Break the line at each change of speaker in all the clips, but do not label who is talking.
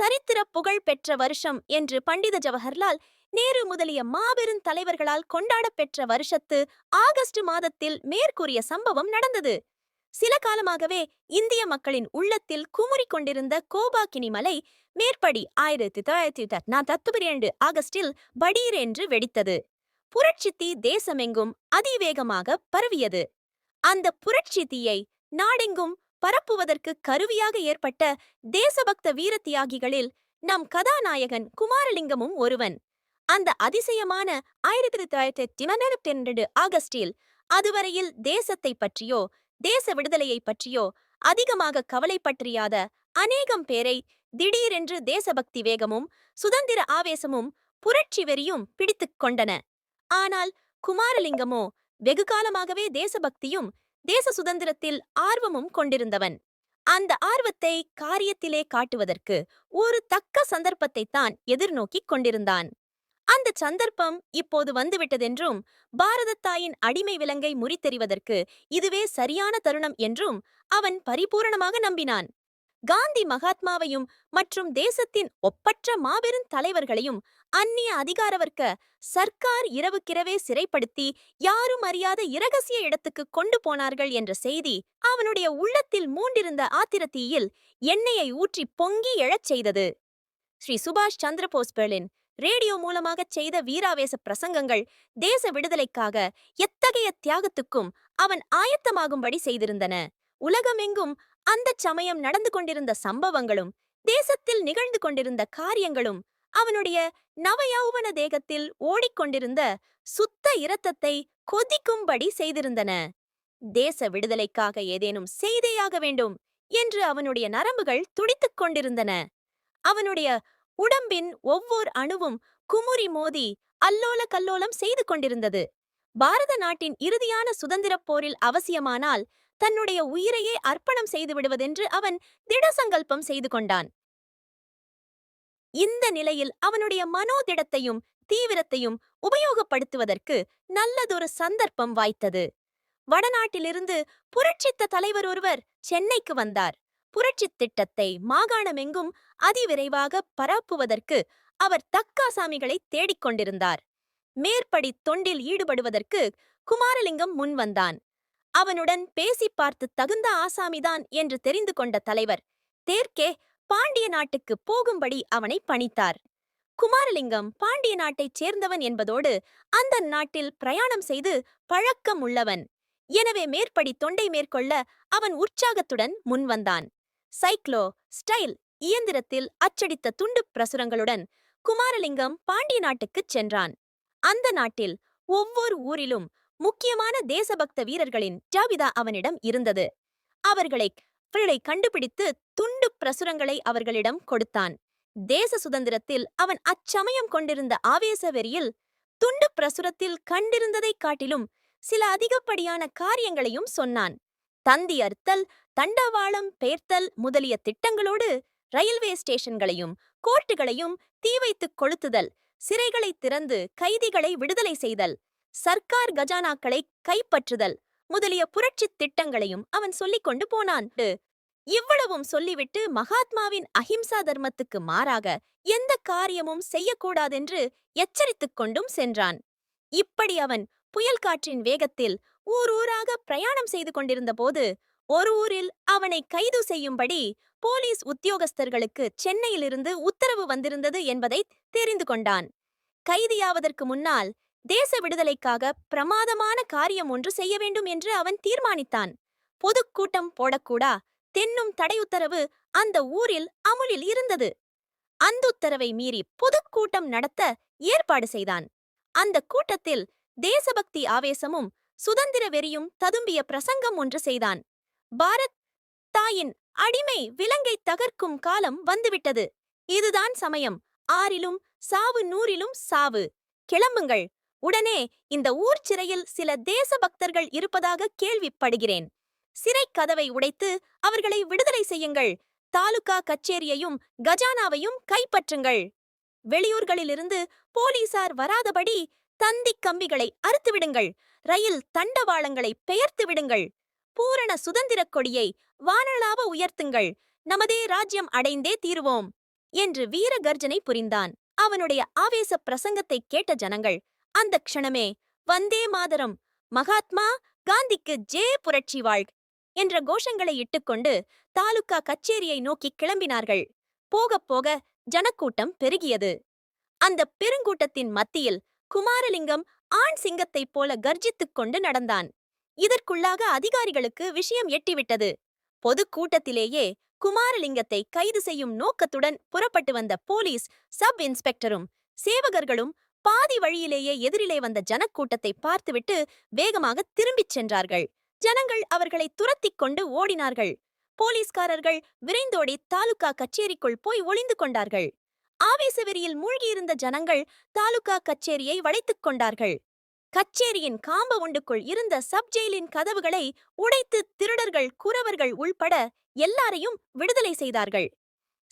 சரித்திர புகழ் பெற்ற வருஷம் என்று பண்டித ஜவஹர்லால் நேரு முதலிய மாபெரும் தலைவர்களால் கொண்டாடப் பெற்ற வருஷத்து ஆகஸ்ட் மாதத்தில் மேற்கூறிய சம்பவம் நடந்தது. சில காலமாகவே இந்திய மக்களின் உள்ளத்தில் குமுறிக் கொண்டிருந்த கோபாக்கினி மலை மேற்படி ஆயிரத்தி தொள்ளாயிரத்தி நாற்பத்தி இரண்டு ஆகஸ்டில் படீர் என்று வெடித்தது. புரட்சி தீ தேசமெங்கும் அதிவேகமாக பரவியது. அந்த புரட்சி தீயை நாடெங்கும் பரப்புவதற்கு கருவியாக ஏற்பட்ட தேசபக்த வீர தியாகிகளில் நம் கதாநாயகன் குமாரலிங்கமும் ஒருவன். அந்த அதிசயமான ஆயிரத்தி தொள்ளாயிரத்தி தொண்ணூத்தி இரண்டு ஆகஸ்டில் அதுவரையில் தேசத்தை பற்றியோ தேச விடுதலையை பற்றியோ அதிகமாக கவலைப்பற்றியாத அநேகம் பேரை திடீரென்று தேசபக்தி வேகமும் சுதந்திர ஆவேசமும் புரட்சி வெறியும் பிடித்துக் கொண்டன. ஆனால் குமாரலிங்கமோ வெகு காலமாகவே தேசபக்தியும் தேச சுதந்திரத்தில் ஆர்வமும் கொண்டிருந்தவன். அந்த ஆர்வத்தை காரியத்திலே காட்டுவதற்கு ஒரு தக்க சந்தர்ப்பத்தை தான் எதிர்நோக்கிக் கொண்டிருந்தான். அந்த சந்தர்ப்பம் இப்போது வந்துவிட்டதென்றும் பாரதத்தாயின் அடிமை விலங்கை முறித்தெறிவதற்கு இதுவே சரியான தருணம் என்றும் அவன் பரிபூரணமாக நம்பினான். காந்தி மகாத்மாவையும் மற்றும் தேசத்தின் ஒப்பற்ற மாபெரும் தலைவர்களையும் அந்நிய அதிகாரவர்க்க சர்க்கார் இரவுக்கிரவே சிறைப்படுத்தி யாரும் அறியாத இரகசிய இடத்துக்கு கொண்டு போனார்கள் என்ற செய்தி அவனுடைய உள்ளத்தில் மூண்டிருந்த ஆத்திரத்தீயில் எண்ணெயை ஊற்றி பொங்கி எழச் செய்தது. ஸ்ரீ சுபாஷ் சந்திரபோஸ் பெர்லின் ரேடியோ மூலமாகச் செய்த வீராவேச பிரசங்கங்கள் தேச விடுதலைக்காக எத்தகைய தியாகத்துக்கும் அவன் ஆயத்தமாகும்படி செய்திருந்தன. உலகமெங்கும் அந்தச் சமயம் நடந்து கொண்டிருந்த சம்பவங்களும் தேசத்தில் நிகழ்ந்து கொண்டிருந்த காரியங்களும் அவனுடைய நவயௌவன தேகத்தில் ஓடிக்கொண்டிருந்த சுத்த இரத்தத்தை கொதிக்கும்படி செய்திருந்தன. தேச விடுதலைக்காக ஏதேனும் செய்தேயாக வேண்டும் என்று அவனுடைய நரம்புகள் துடித்துக் கொண்டிருந்தன. அவனுடைய உடம்பின் ஒவ்வொரு அணுவும் குமுறி மோதி அல்லோல கல்லோலம் செய்து கொண்டிருந்தது. பாரத நாட்டின் இறுதியான சுதந்திரப் போரில் அவசியமானால் தன்னுடைய உயிரையே அர்ப்பணம் செய்து விடுவதென்று அவன் திடசங்கல்பம் செய்து கொண்டான். இந்த நிலையில் அவனுடைய மனோதிடத்தையும் தீவிரத்தையும் உபயோகப்படுத்துவதற்கு நல்லதொரு சந்தர்ப்பம் வாய்த்தது. வடநாட்டிலிருந்து புரட்சித்த தலைவர் ஒருவர் சென்னைக்கு வந்தார். புரட்சித் திட்டத்தை மாகாணமெங்கும் அதிவிரைவாக பரப்புவதற்கு அவர் தக்காசாமிகளை தேடிக் கொண்டிருந்தார். மேற்படி தொண்டில் ஈடுபடுவதற்கு குமாரலிங்கம் முன்வந்தான். அவனுடன் பேசி பார்த்து தகுந்த ஆசாமிதான் என்று தெரிந்து கொண்ட தலைவர் தேர்க்கே பாண்டிய நாட்டுக்கு போகும்படி அவனை பணித்தார். குமாரலிங்கம் பாண்டிய நாட்டைச் சேர்ந்தவன் என்பதோடு அந்த நாட்டில் பிரயாணம் செய்து பழக்கம் உள்ளவன். எனவே மேற்படி தொண்டை மேற்கொள்ள அவன் உற்சாகத்துடன் முன்வந்தான் சைக்ளோ ஸ்டைல் இயந்திரத்தில் அச்சடித்த துண்டு பிரசுரங்களுடன் குமாரலிங்கம் பாண்டிய நாட்டுக்குச் சென்றான். அந்த நாட்டில் ஒவ்வொரு ஊரிலும் முக்கியமான தேசபக்த வீரர்களின் ஜாபிதா அவனிடம் இருந்தது. அவர்களை அவர்களை கண்டுபிடித்து துண்டு பிரசுரங்களை அவர்களிடம் கொடுத்தான். தேச சுதந்திரத்தில் அவன் அச்சமயம் கொண்டிருந்த ஆவேச வெறியில் துண்டு பிரசுரத்தில் கண்டிருந்ததைக் காட்டிலும் சில அதிகப்படியான காரியங்களையும் சொன்னான். தந்தி அறுத்தல் தண்டவாளம் பெயர்த்தல் முதலிய திட்டங்களோடு ரயில்வே ஸ்டேஷன்களையும் கோர்ட்டுகளையும் தீ வைத்துக் கொளுத்துதல் சிறைகளை திறந்து கைதிகளை விடுதலை செய்தல் சர்க்கார் கஜானாக்களை கைப்பற்றுதல் முதலிய புரட்சித் திட்டங்களையும் அவன் சொல்லிக் கொண்டு போனான். இவ்வளவும் சொல்லிவிட்டு மகாத்மாவின் அஹிம்சா தர்மத்துக்கு மாறாக எந்த காரியமும் செய்யக்கூடாதென்று எச்சரித்துக் கொண்டும் சென்றான். இப்படி அவன் புயல் காற்றின் வேகத்தில் ஊர் ஊராக பிரயாணம் செய்து கொண்டிருந்த போது ஒரு ஊரில் அவனை கைது செய்யும்படி போலீஸ் உத்தியோகஸ்தர்களுக்கு சென்னையிலிருந்து உத்தரவு வந்திருந்தது என்பதை தெரிந்து கொண்டான். கைதியாவதற்கு முன்னால் தேச விடுதலைக்காக பிரமாதமான காரியம் ஒன்று செய்ய வேண்டும் என்று அவன் தீர்மானித்தான். பொதுக்கூட்டம் போடக்கூடா? தென்னும் தடையுத்தரவு அந்த ஊரில் அமுலில் இருந்தது. அந்த உத்தரவை மீறி பொதுக்கூட்டம் நடத்த ஏற்பாடு செய்தான். அந்த கூட்டத்தில் தேசபக்தி ஆவேசமும் சுதந்திர வெறியும் ததும்பிய பிரசங்கம் ஒன்று செய்தான். பாரத் தாயின் அடிமை விலங்கை தகர்க்கும் காலம் வந்துவிட்டது. இதுதான் சமயம். ஆறிலும் சாவு நூறிலும் சாவு. கிளம்புங்கள். உடனே இந்த ஊர் சிறையில் சில தேசபக்தர்கள் இருப்பதாக கேள்விப்படுகிறேன். சிறை கதவை உடைத்து அவர்களை விடுதலை செய்யுங்கள். தாலுகா கச்சேரியையும் கஜானாவையும் கைப்பற்றுங்கள். வெளியூர்களிலிருந்து போலீசார் வராதபடி தந்தி கம்பிகளை அறுத்துவிடுங்கள் ரயில் தண்டவாளங்களை பெயர்த்து விடுங்கள். பூரண சுதந்திரக் கொடியை வானளாவ உயர்த்துங்கள். நமதே ராஜ்யம் அடைந்தே தீருவோம் என்று வீர கர்ஜனை புரிந்தான். அவனுடைய ஆவேச பிரசங்கத்தை கேட்ட ஜனங்கள் அந்த க்ஷணமே வந்தே மாதரம் மகாத்மா காந்திக்கு ஜே புரட்சி வாழ்க் என்ற கோஷங்களை இட்டுக்கொண்டு தாலுகா கச்சேரியை நோக்கி கிளம்பினார்கள். போகப் போக ஜனக்கூட்டம் பெருகியது. அந்த பெருங்கூட்டத்தின் மத்தியில் குமாரலிங்கம் ஆண் சிங்கத்தைப் போல கர்ஜித்துக் கொண்டு நடந்தான். இதற்குள்ளாக அதிகாரிகளுக்கு விஷயம் எட்டிவிட்டது. பொதுக்கூட்டத்திலேயே குமாரலிங்கத்தை கைது செய்யும் நோக்கத்துடன் புறப்பட்டு வந்த போலீஸ் சப் இன்ஸ்பெக்டரும் சேவகர்களும் பாதி வழியிலேயே எதிரிலே வந்த ஜனக்கூட்டத்தை பார்த்துவிட்டு வேகமாக திரும்பிச் சென்றார்கள். ஜனங்கள் அவர்களை துரத்திக் கொண்டு ஓடினார்கள். போலீஸ்காரர்கள் விரைந்தோடி தாலுகா கச்சேரிக்குள் போய் ஒளிந்து கொண்டார்கள். ஆவேச வெறியில் மூழ்கியிருந்த ஜனங்கள் தாலுகா கச்சேரியை வளைத்துக் கொண்டார்கள். கச்சேரியின் காம்ப உண்டுக்குள் இருந்த சப் ஜெயிலின் கதவுகளை உடைத்து திருடர்கள் குறவர்கள் உள்பட எல்லாரையும் விடுதலை செய்தார்கள்.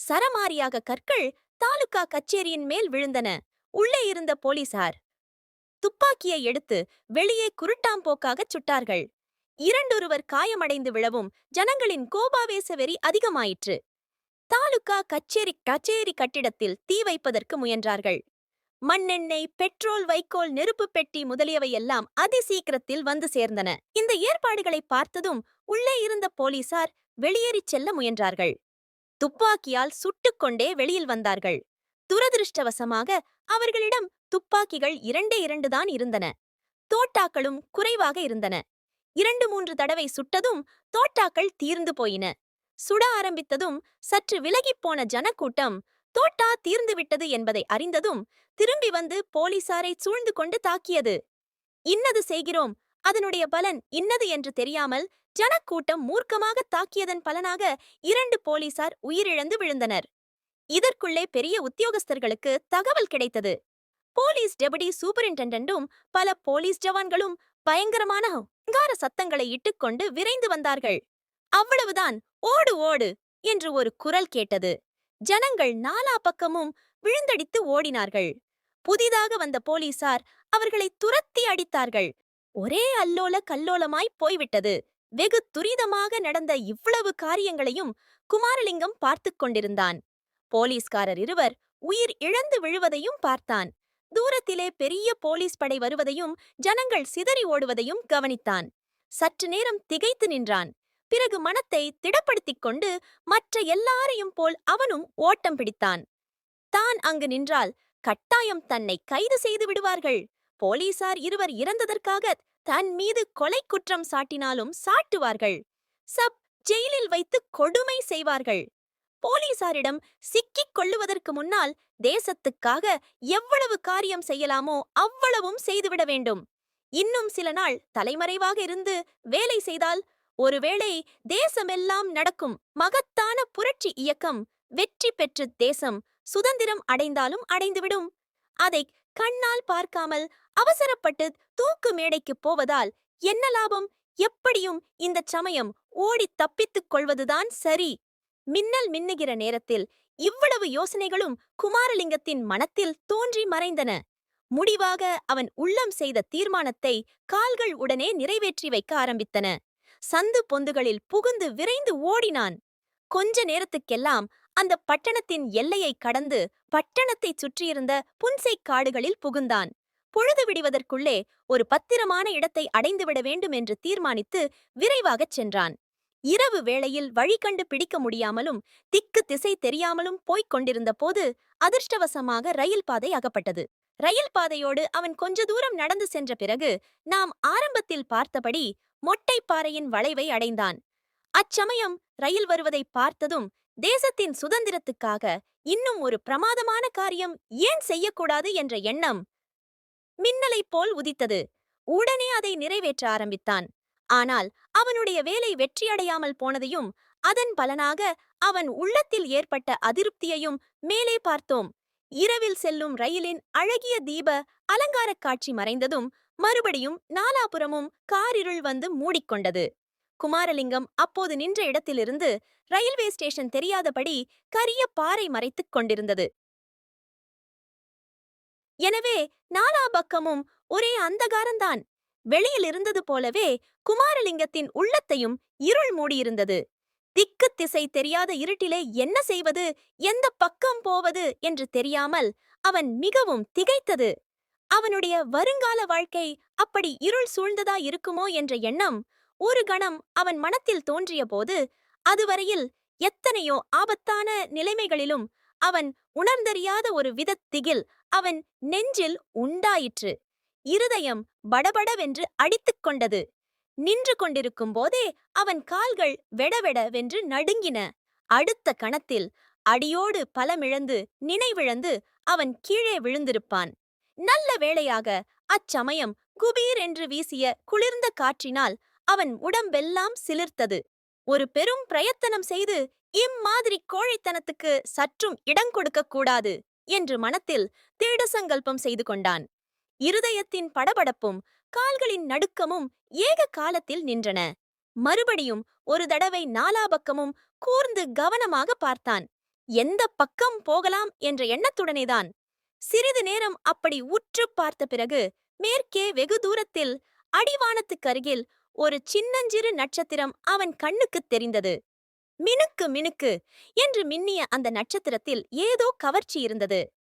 சரமாரியாக கற்கள் தாலுகா கச்சேரியின் மேல் விழுந்தன. உள்ளே இருந்த போலீசார் துப்பாக்கியை எடுத்து வெளியே குருட்டாம்போக்காகச் சுட்டார்கள். இரண்டொருவர் காயமடைந்து விழவும் ஜனங்களின் கோபாவேச வெறி அதிகமாயிற்று. தாலுகா கச்சேரி கச்சேரி கட்டிடத்தில் தீ வைப்பதற்கு முயன்றார்கள். மண்ணெண்ணெய் பெட்ரோல் வைக்கோல் நெருப்பு பெட்டி முதலியவையெல்லாம் அதிசீக்கிரத்தில் வந்து சேர்ந்தன. இந்த ஏற்பாடுகளை பார்த்ததும் உள்ளே இருந்த போலீசார் வெளியேறிச் செல்ல முயன்றார்கள். துப்பாக்கியால் சுட்டுக்கொண்டே வெளியில் வந்தார்கள். துரதிருஷ்டவசமாக அவர்களிடம் துப்பாக்கிகள் இரண்டே இரண்டுதான் இருந்தன. தோட்டாக்களும் குறைவாக இருந்தன. இரண்டு மூன்று தடவை சுட்டதும் தோட்டாக்கள் தீர்ந்து போயின. சுட ஆரம்பித்ததும் சற்று விலகிப் போன ஜனக்கூட்டம் தோட்டா தீர்ந்து விட்டது என்பதை அறிந்ததும் திரும்பி வந்து போலீசாரை சூழ்ந்து கொண்டு தாக்கியது. இன்னது செய்கிறோம். அதனுடைய பலன் இன்னது என்று தெரியாமல் ஜனக்கூட்டம் மூர்க்கமாக தாக்கியதன் பலனாக இரண்டு போலீசார் உயிரிழந்து விழுந்தனர். இதற்குள்ளே பெரிய உத்தியோகஸ்தர்களுக்கு தகவல் கிடைத்தது. போலீஸ் டெபுடி சூப்பரிண்டென்டென்டும் பல போலீஸ் ஜவான்களும் பயங்கரமான அங்கார சத்தங்களை இட்டுக்கொண்டு விரைந்து வந்தார்கள். அவ்வளவுதான் ஓடு ஓடு என்று ஒரு குரல் கேட்டது. ஜனங்கள் நாலா பக்கமும் விழுந்தடித்து ஓடினார்கள். புதிதாக வந்த போலீசார் அவர்களை துரத்தி அடித்தார்கள். ஒரே அல்லோல கல்லோலமாய் போய்விட்டது. வெகு துரிதமாக நடந்த இவ்வளவு காரியங்களையும் குமாரலிங்கம் பார்த்துக் கொண்டிருந்தான். போலீஸ்காரர் இருவர் உயிர் இழந்து விழுவதையும் பார்த்தான். தூரத்திலே பெரிய போலீஸ் படை வருவதையும் ஜனங்கள் சிதறி ஓடுவதையும் கவனித்தான். சற்று நேரம் திகைத்து நின்றான். பிறகு மனத்தை திடப்படுத்திக் கொண்டு மற்ற எல்லாரையும் போல் அவனும் ஓட்டம் பிடித்தான். தான் அங்கு நின்றால் கட்டாயம் தன்னை கைது செய்து விடுவார்கள். போலீசார் இருவர் இறந்ததற்காக தன் மீது கொலை குற்றம் சாட்டினாலும் சாட்டுவார்கள். சப் ஜெயிலில் வைத்து கொடுமை செய்வார்கள். போலீசாரிடம் சிக்கிக் கொள்ளுவதற்கு முன்னால் தேசத்துக்காக எவ்வளவு காரியம் செய்யலாமோ அவ்வளவும் செய்துவிட வேண்டும். இன்னும் சில நாள் தலைமறைவாக இருந்து வேலை செய்தால் ஒருவேளை தேசமெல்லாம் நடக்கும் மகத்தான புரட்சி இயக்கம் வெற்றி பெற்று தேசம் சுதந்திரம் அடைந்தாலும் அடைந்துவிடும். அதை கண்ணால் பார்க்காமல் அவசரப்பட்டு தூக்கு மேடைக்குப் போவதால் என்ன லாபம்? எப்படியும் இந்த சமயம் ஓடி தப்பித்துக் கொள்வதுதான் சரி. மின்னல் மின்னுகிற நேரத்தில் இவ்வளவு யோசனைகளும் குமாரலிங்கத்தின் மனத்தில் தோன்றி மறைந்தன. முடிவாக அவன் உள்ளம் செய்த தீர்மானத்தை கால்கள் உடனே நிறைவேற்றி வைக்க ஆரம்பித்தன. சந்து பொந்துகளில் புகுந்து விரைந்து ஓடினான். கொஞ்ச நேரத்துக்கெல்லாம் அந்த பட்டணத்தின் எல்லையை கடந்து பட்டணத்தைச் சுற்றியிருந்த புன்சை காடுகளில் புகுந்தான். பொழுது விடுவதற்குள்ளே ஒரு பத்திரமான இடத்தை அடைந்துவிட வேண்டும் என்று தீர்மானித்து விரைவாகச் சென்றான். இரவு வேளையில் வழி கண்டு பிடிக்க முடியாமலும் திக்கு திசை தெரியாமலும் போய்க் கொண்டிருந்த போது அதிர்ஷ்டவசமாக ரயில் பாதை அகப்பட்டது. ரயில் பாதையோடு அவன் கொஞ்ச தூரம் நடந்து சென்ற பிறகு நாம் ஆரம்பத்தில் பார்த்தபடி மொட்டைப்பாறையின் வளைவை அடைந்தான். அச்சமயம் ரயில் வருவதை பார்த்ததும் தேசத்தின் சுதந்திரத்துக்காக இன்னும் ஒரு பிரமாதமான காரியம் ஏன் செய்யக்கூடாது என்ற எண்ணம் மின்னலைப் போல் உதித்தது. உடனே அதை நிறைவேற்ற ஆரம்பித்தான். ஆனால் அவனுடைய வேலை வெற்றியடையாமல் போனதையும் அதன் பலனாக அவன் உள்ளத்தில் ஏற்பட்ட அதிருப்தியையும் மேலே பார்த்தோம். இரவில் செல்லும் ரயிலின் அழகிய தீப அலங்காரக் காட்சி மறைந்ததும் மறுபடியும் நாலாபுறமும் காரிருள் வந்து மூடிக்கொண்டது. குமாரலிங்கம் அப்போது நின்ற இடத்திலிருந்து ரயில்வே ஸ்டேஷன் தெரியாதபடி கரிய பாறை மறைத்துக் கொண்டிருந்தது. எனவே நாலா பக்கமும் ஒரே அந்தகாரந்தான் வெளியில் இருந்தது போலவே குமாரலிங்கத்தின் உள்ளத்தையும் இருள் மூடியிருந்தது. திக்கு திசை தெரியாத இருட்டிலே என்ன செய்வது எந்த பக்கம் போவது என்று தெரியாமல் அவன் மிகவும் திகைத்தது. அவனுடைய வருங்கால வாழ்க்கை அப்படி இருள் சூழ்ந்ததா இருக்குமோ என்ற எண்ணம் ஒரு கணம் அவன் மனத்தில் தோன்றியபோது அதுவரையில் எத்தனையோ ஆபத்தான நிலைமைகளிலும் அவன் உணர்ந்தறியாத ஒரு விதத் திகில் அவன் நெஞ்சில் உண்டாயிற்று. இருதயம் படபடவென்று அடித்துக் கொண்டது. நின்று கொண்டிருக்கும் போதே அவன் கால்கள் வெடவெடவென்று நடுங்கின. அடுத்த கணத்தில் அடியோடு பலமிழந்து நினைவிழந்து அவன் கீழே விழுந்திருப்பான். நல்ல வேளையாக அச்சமயம் குபீர் என்று வீசிய குளிர்ந்த காற்றினால் அவன் உடம்பெல்லாம் சிலிர்த்தது. ஒரு பெரும் பிரயத்தனம் செய்து இம்மாதிரி கோழைத்தனத்துக்கு சற்றும் இடங்கொடுக்கக் கூடாது என்று மனத்தில் திட சங்கல்பம் செய்து கொண்டான். இருதயத்தின் படபடப்பும் கால்களின் நடுக்கமும் ஏக காலத்தில் நின்றன. மறுபடியும் ஒரு தடவை நாலாபக்கமும் கூர்ந்து கவனமாக பார்த்தான். எந்த பக்கம் போகலாம்? என்ற எண்ணத்துடனேதான். சிறிது நேரம் அப்படி உற்று பார்த்த பிறகு மேற்கே வெகு தூரத்தில் அடிவானத்துக்கருகில் ஒரு சின்னஞ்சிறு நட்சத்திரம் அவன் கண்ணுக்குத் தெரிந்தது. மினுக்கு மினுக்கு என்று மின்னிய அந்த நட்சத்திரத்தில் ஏதோ கவர்ச்சி இருந்தது.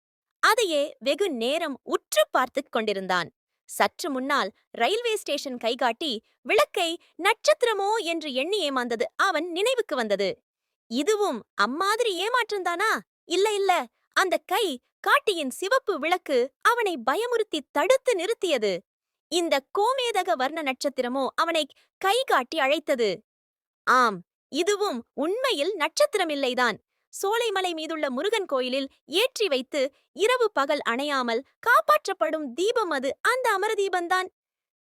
அதையே வெகு நேரம் உற்று பார்த்துக் கொண்டிருந்தான். சற்று முன்னால் ரயில்வே ஸ்டேஷன் கைகாட்டி விளக்கை நட்சத்திரமோ? என்று எண்ணி ஏமாந்தது அவன் நினைவுக்கு வந்தது. இதுவும் அம்மாதிரி ஏமாற்றந்தானா இல்ல இல்ல. அந்த கை காட்டியின் சிவப்பு விளக்கு அவனை பயமுறுத்தி தடுத்து நிறுத்தியது. இந்த கோமேதக வர்ண நட்சத்திரமோ? அவனை கை காட்டி அழைத்தது. ஆம் இதுவும் உண்மையில் நட்சத்திரமில்லைதான். சோலைமலை மீதுள்ள முருகன் கோயிலில் ஏற்றி வைத்து இரவு பகல் அணையாமல் காப்பாற்றப்படும் தீபம் அது. அந்த அமரதீபந்தான்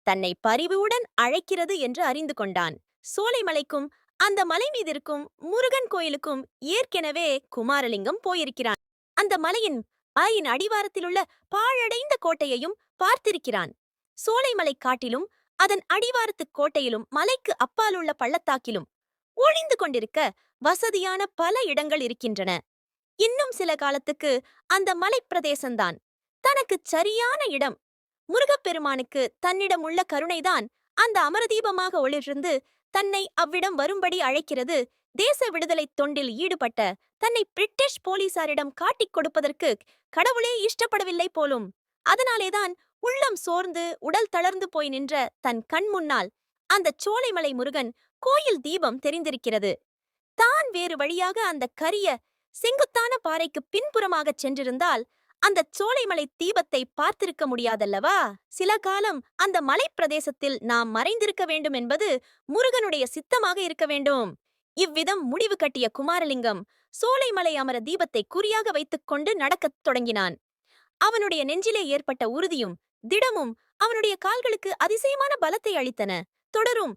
தன்னை பரிவுடன் அழைக்கிறது என்று அறிந்து கொண்டான். சோலைமலைக்கும் அந்த மலை மீதிருக்கும் முருகன் கோயிலுக்கும் ஏற்கெனவே குமாரலிங்கம் போயிருக்கிறான். அந்த மலையின் மலையின் அடிவாரத்திலுள்ள பாழடைந்த கோட்டையையும் பார்த்திருக்கிறான். சோலைமலை காட்டிலும் அதன் அடிவாரத்துக் கோட்டையிலும் மலைக்கு அப்பாலுள்ள பள்ளத்தாக்கிலும் ஒளிந்து கொண்டிருக்க வசதியான பல இடங்கள் இருக்கின்றன. இன்னும் சில காலத்துக்கு அந்த மலைப்பிரதேசம்தான். தனக்குச் சரியான இடம். முருகப்பெருமானுக்கு தன்னிடம் உள்ள கருணைதான் அந்த அமரதீபமாக ஒளிர்ந்து தன்னை அவ்விடம் வரும்படி அழைக்கிறது. தேச விடுதலைத் தொண்டில் ஈடுபட்ட தன்னை பிரிட்டிஷ் போலீசாரிடம் காட்டிக் கொடுப்பதற்கு கடவுளே இஷ்டப்படவில்லை போலும். அதனாலேதான் உள்ளம் சோர்ந்து உடல் தளர்ந்து போய் நின்ற தன் கண் முன்னால் அந்த சோலைமலை முருகன் கோயில் தீபம் தெரிந்திருக்கிறது. தான் வேறு வழியாக அந்த கரிய செங்குத்தான பாறைக்கு பின்புறமாகச் சென்றிருந்தால் அந்த சோலைமலை தீபத்தை பார்த்திருக்க முடியாதல்லவா? சில காலம் அந்த மலைப்பிரதேசத்தில் நாம் மறைந்திருக்க வேண்டும் என்பது முருகனுடைய சித்தமாக இருக்க வேண்டும். இவ்விதம் முடிவு கட்டிய குமாரலிங்கம் சோலைமலை அமர தீபத்தை குறியாக வைத்துக் கொண்டு நடக்கத் தொடங்கினான். அவனுடைய நெஞ்சிலே ஏற்பட்ட உறுதியும் திடமும் அவனுடைய கால்களுக்கு அதிசயமான பலத்தை அளித்தன. தொடரும்